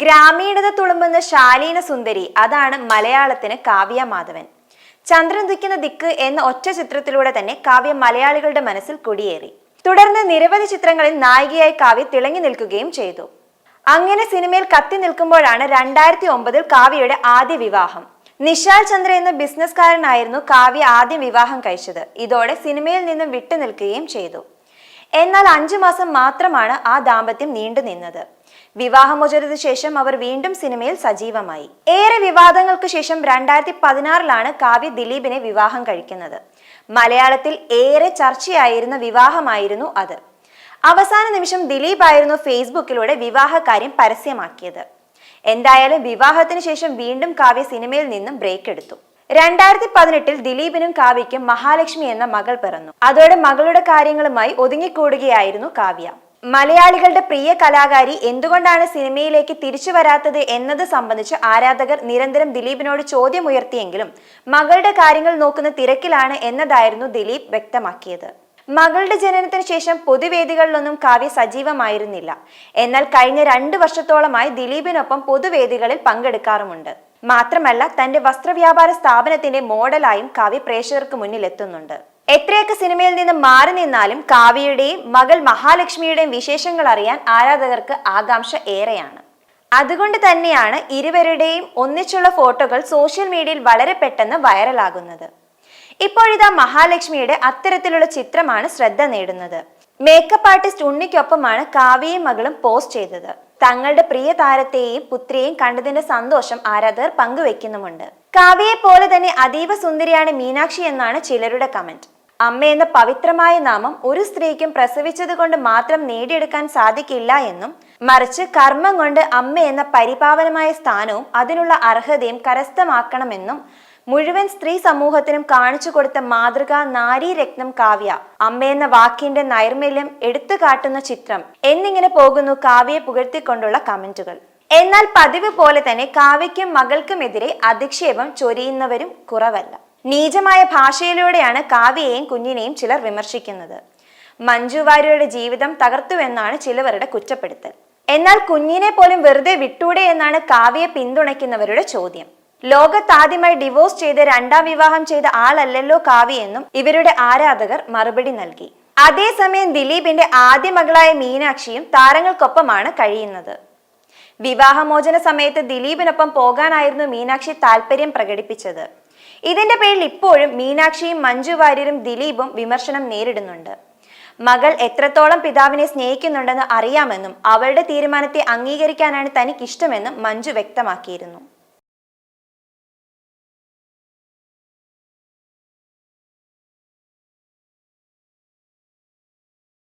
ഗ്രാമീണത തുളുമ്പുന്ന ശാലീന സുന്ദരി അതാണ് മലയാളത്തിന് കാവ്യ മാധവൻ. ചന്ദ്രൻ ദിക്കുന്ന ദിക്ക് എന്ന ഒറ്റ ചിത്രത്തിലൂടെ തന്നെ കാവ്യ മലയാളികളുടെ മനസ്സിൽ കുടിയേറി. തുടർന്ന് നിരവധി ചിത്രങ്ങളിൽ നായികയായി കാവ്യ തിളങ്ങി നിൽക്കുകയും ചെയ്തു. അങ്ങനെ സിനിമയിൽ കത്തി നിൽക്കുമ്പോഴാണ് രണ്ടായിരത്തി ഒമ്പതിൽ കാവ്യയുടെ ആദ്യ വിവാഹം. നിശാൽ ചന്ദ്ര എന്ന ബിസിനസ്സുകാരനായിരുന്നു കാവ്യ ആദ്യം വിവാഹം കഴിച്ചത്. ഇതോടെ സിനിമയിൽ നിന്നും വിട്ടു നിൽക്കുകയും ചെയ്തു. എന്നാൽ അഞ്ചു മാസം മാത്രമാണ് ആ ദാമ്പത്യം നീണ്ടു നിന്നത് വിവാഹമോചനത്തിന് ശേഷം അവർ വീണ്ടും സിനിമയിൽ സജീവമായി. ഏറെ വിവാദങ്ങൾക്ക് ശേഷം രണ്ടായിരത്തി പതിനാറിലാണ് കാവ്യ ദിലീപിനെ വിവാഹം കഴിക്കുന്നത്. മലയാളത്തിൽ ഏറെ ചർച്ചയായിരുന്ന വിവാഹമായിരുന്നു അത്. അവസാന നിമിഷം ദിലീപ് ആയിരുന്നു ഫേസ്ബുക്കിലൂടെ വിവാഹകാര്യം പരസ്യമാക്കിയത്. എന്തായാലും വിവാഹത്തിന് ശേഷം വീണ്ടും കാവ്യ സിനിമയിൽ നിന്നും ബ്രേക്ക് എടുത്തു. രണ്ടായിരത്തി പതിനെട്ടിൽ ദിലീപിനും കാവ്യയ്ക്കും മഹാലക്ഷ്മി എന്ന മകൾ പിറന്നു. അതോടെ മകളുടെ കാര്യങ്ങളുമായി ഒതുങ്ങിക്കൂടുകയായിരുന്നു കാവ്യ. മലയാളികളുടെ പ്രിയ കലാകാരി എന്തുകൊണ്ടാണ് സിനിമയിലേക്ക് തിരിച്ചു വരാത്തത് എന്നത് സംബന്ധിച്ച് ആരാധകർ നിരന്തരം ദിലീപിനോട് ചോദ്യമുയർത്തിയെങ്കിലും മകളുടെ കാര്യങ്ങൾ നോക്കുന്ന തിരക്കിലാണ് എന്നതായിരുന്നു ദിലീപ് വ്യക്തമാക്കിയത്. മകളുടെ ജനനത്തിന് ശേഷം പൊതുവേദികളിലൊന്നും കാവ്യ സജീവമായിരുന്നില്ല. എന്നാൽ കഴിഞ്ഞ രണ്ടു വർഷത്തോളമായി ദിലീപിനൊപ്പം പൊതുവേദികളിൽ പങ്കെടുക്കാറുമുണ്ട്. മാത്രമല്ല തന്റെ വസ്ത്രവ്യാപാര സ്ഥാപനത്തിന്റെ മോഡലായും കാവ്യ പ്രേക്ഷകർക്ക് മുന്നിലെത്തുന്നുണ്ട്. എത്രയൊക്കെ സിനിമയിൽ നിന്ന് മാറി നിന്നാലും കാവ്യയുടെയും മകൾ മഹാലക്ഷ്മിയുടെയും വിശേഷങ്ങൾ അറിയാൻ ആരാധകർക്ക് ആകാംക്ഷ ഏറെയാണ്. അതുകൊണ്ട് തന്നെയാണ് ഇരുവരുടെയും ഒന്നിച്ചുള്ള ഫോട്ടോകൾ സോഷ്യൽ മീഡിയയിൽ വളരെ പെട്ടെന്ന് വൈറലാകുന്നത്. ഇപ്പോഴിതാ മഹാലക്ഷ്മിയുടെ അത്തരത്തിലുള്ള ചിത്രമാണ് ശ്രദ്ധ നേടുന്നത്. മേക്കപ്പ് ആർട്ടിസ്റ്റ് ഉണ്ണിക്കൊപ്പമാണ് കാവ്യയും മകളും പോസ്റ്റ് ചെയ്തത്. തങ്ങളുടെ പ്രിയ താരത്തെയും പുത്രിയെയും കണ്ടതിന്റെ സന്തോഷം ആരാധകർ പങ്കുവെക്കുന്നുമുണ്ട്. കാവ്യയെ പോലെ തന്നെ അതീവ സുന്ദരിയാണ് മീനാക്ഷി എന്നാണ് ചിലരുടെ കമന്റ്. അമ്മ എന്ന പവിത്രമായ നാമം ഒരു സ്ത്രീക്കും പ്രസവിച്ചത് കൊണ്ട് മാത്രം നേടിയെടുക്കാൻ സാധിക്കില്ല എന്നും മറിച്ച് കർമ്മം കൊണ്ട് അമ്മ എന്ന പരിപാവനമായ സ്ഥാനവും അതിനുള്ള അർഹതയും കരസ്ഥമാക്കണമെന്നും മുഴുവൻ സ്ത്രീ സമൂഹത്തിനും കാണിച്ചു കൊടുത്ത മാതൃക നാരീരത്നം കാവ്യ അമ്മയെന്ന വാക്കിന്റെ നൈർമല്യം എടുത്തു കാട്ടുന്ന ചിത്രം എന്നിങ്ങനെ പോകുന്നു കാവ്യയെ പുകഴ്ത്തിക്കൊണ്ടുള്ള കമന്റുകൾ. എന്നാൽ പതിവ് പോലെ തന്നെ കാവ്യയ്ക്കും മകൾക്കുമെതിരെ അധിക്ഷേപം ചൊരിയുന്നവരും കുറവല്ല. നീചമായ ഭാഷയിലൂടെയാണ് കാവ്യയെയും കുഞ്ഞിനെയും ചിലർ വിമർശിക്കുന്നത്. മഞ്ജു വാര്യരുടെ ജീവിതം തകർത്തുവെന്നാണ് ചിലവരുടെ കുറ്റപ്പെടുത്തൽ. എന്നാൽ കുഞ്ഞിനെ പോലും വെറുതെ വിട്ടൂടെ എന്നാണ് കാവ്യയെ പിന്തുണയ്ക്കുന്നവരുടെ ചോദ്യം. ലോകത്താദ്യമായി ഡിവോഴ്സ് ചെയ്ത് രണ്ടാം വിവാഹം ചെയ്ത ആളല്ലല്ലോ കാവ്യ എന്നും ഇവരുടെ ആരാധകർ മറുപടി നൽകി. അതേസമയം ദിലീപിന്റെ ആദ്യ മകളായ മീനാക്ഷിയും താരങ്ങൾക്കൊപ്പമാണ് കഴിയുന്നത്. വിവാഹമോചന സമയത്ത് ദിലീപിനൊപ്പം പോകാനായിരുന്നു മീനാക്ഷി താല്പര്യം പ്രകടിപ്പിച്ചത്. ഇതിന്റെ പേരിൽ ഇപ്പോഴും മീനാക്ഷിയും മഞ്ജു വാര്യരും ദിലീപും വിമർശനം നേരിടുന്നുണ്ട്. മകൾ എത്രത്തോളം പിതാവിനെ സ്നേഹിക്കുന്നുണ്ടെന്ന് അറിയാമെന്നും അവളുടെ തീരുമാനത്തെ അംഗീകരിക്കാനാണ് തനിക്കിഷ്ടമെന്നും മഞ്ജു വ്യക്തമാക്കിയിരുന്നു.